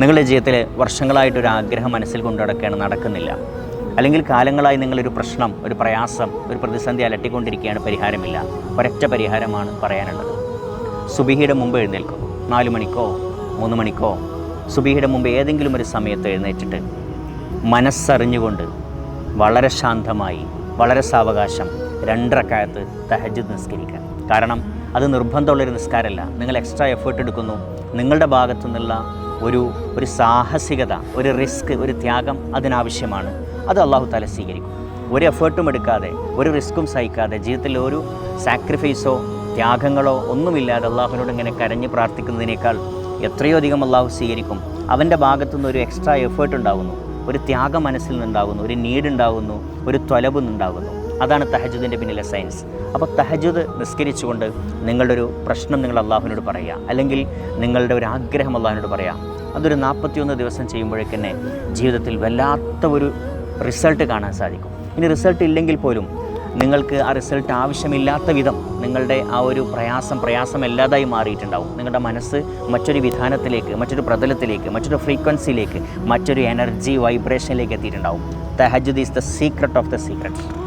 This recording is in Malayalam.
നിങ്ങളുടെ ജീവിതത്തിൽ വർഷങ്ങളായിട്ടൊരു ആഗ്രഹം മനസ്സിൽ കൊണ്ടു നടക്കുകയാണ് നടക്കുന്നില്ല. അല്ലെങ്കിൽ കാലങ്ങളായി നിങ്ങളൊരു പ്രശ്നം ഒരു പ്രയാസം ഒരു പ്രതിസന്ധി അലട്ടിക്കൊണ്ടിരിക്കുകയാണ് പരിഹാരമില്ല. ഒരൊറ്റ പരിഹാരമാണ് പറയാനുള്ളത്. സുബിഹിയുടെ മുമ്പ് എഴുന്നേൽക്കും. നാല് മണിക്കോ മൂന്ന് മണിക്കോ സുബിഹിയുടെ മുമ്പ് ഏതെങ്കിലും ഒരു സമയത്ത് എഴുന്നേറ്റിട്ട് മനസ്സറിഞ്ഞുകൊണ്ട് വളരെ ശാന്തമായി വളരെ സാവകാശം രണ്ടരക്കാലത്ത് തഹജ് നിസ്കരിക്കുക. കാരണം അത് നിർബന്ധമുള്ളൊരു നിസ്കാരമല്ല. നിങ്ങൾ എക്സ്ട്രാ എഫേർട്ട് എടുക്കുന്നു. നിങ്ങളുടെ ഭാഗത്തു നിന്നുള്ള ഒരു ഒരു സാഹസികത ഒരു റിസ്ക് ഒരു ത്യാഗം അതിനാവശ്യമാണ്. അത് അള്ളാഹു താല സ്വീകരിക്കും. ഒരു എഫേർട്ടും എടുക്കാതെ ഒരു റിസ്ക്കും സഹിക്കാതെ ജീവിതത്തിൽ ഒരു സാക്രിഫൈസോ ത്യാഗങ്ങളോ ഒന്നുമില്ലാതെ അള്ളാഹുവിനോട് ഇങ്ങനെ കരഞ്ഞ് പ്രാർത്ഥിക്കുന്നതിനേക്കാൾ എത്രയോ അധികം അള്ളാഹു സ്വീകരിക്കും. അവന്റെ ഭാഗത്തുനിന്ന് ഒരു എക്സ്ട്രാ എഫേർട്ട് ഉണ്ടാകുന്നു ഒരു ത്യാഗം മനസ്സിൽ നിന്നുണ്ടാകുന്നു ഒരു നീഡുണ്ടാകുന്നു ഒരു ത്വലബ് നിന്നുണ്ടാകുന്നു അതാണ് തഹജുദിന്റെ പിന്നിലെ സയൻസ്. അപ്പോൾ തഹജുദ് നിസ്കരിച്ചുകൊണ്ട് നിങ്ങളുടെ ഒരു പ്രശ്നം നിങ്ങൾ അള്ളാഹുവിനോട് പറയുക അല്ലെങ്കിൽ നിങ്ങളുടെ ഒരു ആഗ്രഹം അള്ളാഹുവിനോട് പറയാം. അതൊരു നാൽപ്പത്തിയൊന്ന് ദിവസം ചെയ്യുമ്പോഴേക്കന്നെ ജീവിതത്തിൽ വല്ലാത്ത ഒരു റിസൾട്ട് കാണാൻ സാധിക്കും. ഇനി റിസൾട്ട് ഇല്ലെങ്കിൽ പോലും നിങ്ങൾക്ക് ആ റിസൾട്ട് ആവശ്യമില്ലാത്ത വിധം നിങ്ങളുടെ ആ ഒരു പ്രയാസം പ്രയാസം ഇല്ലാതായി മാറിയിട്ടുണ്ടാവും. നിങ്ങളുടെ മനസ്സ് മറ്റൊരു വിധാനത്തിലേക്ക് മറ്റൊരു പ്രതലത്തിലേക്ക് മറ്റൊരു ഫ്രീക്വൻസിയിലേക്ക് മറ്റൊരു എനർജി വൈബ്രേഷനിലേക്ക് എത്തിയിട്ടുണ്ടാവും. The തഹജുദ് is the secret of the secret